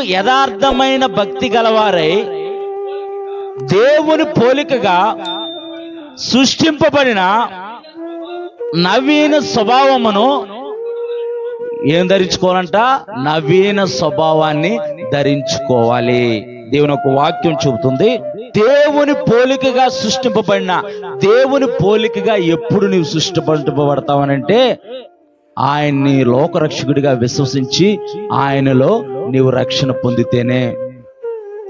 యథార్థమైన భక్తి గలవారై దేవుని పోలికగా సృష్టింపబడిన నవీన స్వభావమును ఏం ధరించుకోవాలంట? నవీన స్వభావాన్ని ధరించుకోవాలి. దేవుని ఒక వాక్యం చెబుతుంది దేవుని పోలికగా సృష్టింపబడిన దేవుని పోలికగా ఎప్పుడు నీవు సృష్టింపబడతావనంటే ఆయన్ని లోకరక్షకుడిగా విశ్వసించి ఆయనలో నీవు రక్షణ పొందితేనే.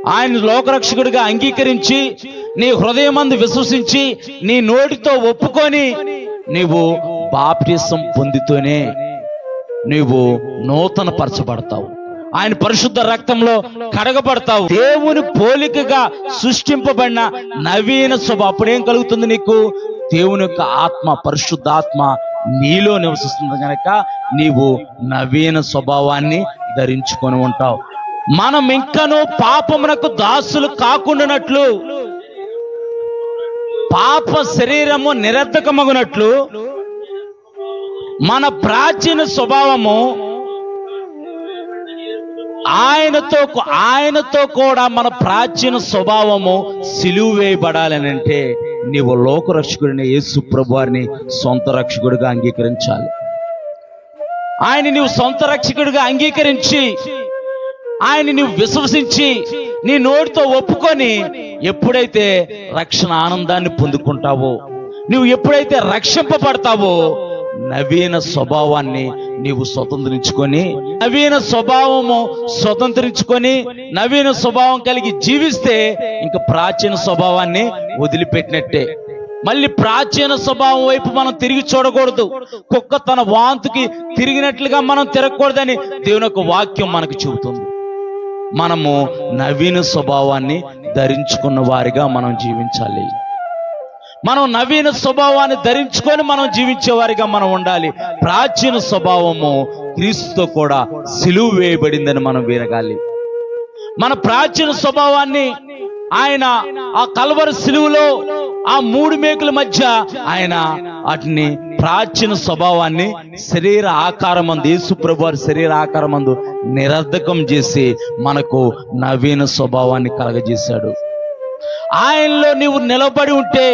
ఆయన లోకరక్షకుడిగా అంగీకరించి నీ హృదయమందు విశ్వసించి నీ నోటితో ఒప్పుకొని నీవు బాప్టిసం పొందితేనే నీవు నూతన పరచబడతావు ఆయన పరిశుద్ధ రక్తంలో కడగబడతావు. దేవుని పోలికగా సృష్టింపబడిన నవీన శుభ అప్పుడేం కలుగుతుంది నీకు? దేవుని యొక్క ఆత్మ పరిశుద్ధాత్మ నీలో నివసిస్తుంది కనుక నీవు నవీన స్వభావాన్ని ధరించుకొని ఉంటావు. మనం ఇంకను పాపమునకు దాసులు కాకుండానట్లు పాప శరీరము నిరర్ధకమగునట్లు మన ప్రాచీన స్వభావము ఆయనతో ఆయనతో కూడా మన ప్రాచీన స్వభావము సిలువ వేయబడాలని అంటే నీవు లోకరక్షకుడిని యేసు ప్రభువారిని సొంత రక్షకుడిగా అంగీకరించాలి. ఆయన నీవు సొంత రక్షకుడిగా అంగీకరించి ఆయన నీవు విశ్వసించి నీ నోటితో ఒప్పుకొని ఎప్పుడైతే రక్షణ ఆనందాన్ని పొందుకుంటావో నువ్వు ఎప్పుడైతే రక్షింపబడతావో నవీన స్వభావాన్ని నీవు స్వతంత్రించుకొని నవీన స్వభావము స్వతంత్రించుకొని నవీన స్వభావం కలిగి జీవిస్తే ఇంకా ప్రాచీన స్వభావాన్ని వదిలిపెట్టినట్టే. మళ్ళీ ప్రాచీన స్వభావం వైపు మనం తిరిగి చూడకూడదు. కుక్క తన వాంతుకి తిరిగినట్లుగా మనం తిరగకూడదని దేవుని యొక్క వాక్యం మనకు చెబుతుంది. మనము నవీన స్వభావాన్ని ధరించుకున్న వారిగా మనం జీవించాలి. మనం నవీన స్వభావాన్ని ధరించుకొని మనం జీవించేవారిగా మనం ఉండాలి. ప్రాచీన స్వభావము క్రీస్తుతో కూడా సిలువు వేయబడిందని మనం వినగాలి. మన ప్రాచీన స్వభావాన్ని ఆయన ఆ కల్వర సిలువులో ఆ మూడు మేకుల మధ్య ఆయన వాటిని ప్రాచీన స్వభావాన్ని శరీర ఆకారమందు యేసు వారి శరీర ఆకారమందు నిరర్ధకం చేసి మనకు నవీన స్వభావాన్ని కలగజేశాడు. ఆయనలో నీవు నిలబడి ఉంటే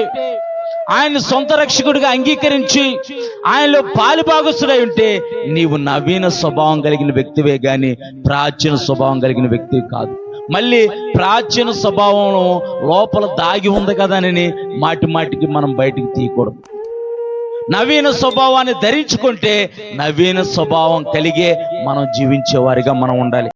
ఆయన సొంత రక్షకుడిగా అంగీకరించి ఆయనలో పాలిభాగస్తుడై ఉంటే నీవు నవీన స్వభావం కలిగిన వ్యక్తివే గాని ప్రాచీన స్వభావం కలిగిన వ్యక్తివి కాదు. మళ్ళీ ప్రాచీన స్వభావం లోపల దాగి ఉంది కదనని మాటి మాటికి మనం బయటికి తీయకూడదు. నవీన స్వభావాన్ని ధరించుకుంటే నవీన స్వభావం కలిగే మనం జీవించేవారిగా మనం ఉండాలి.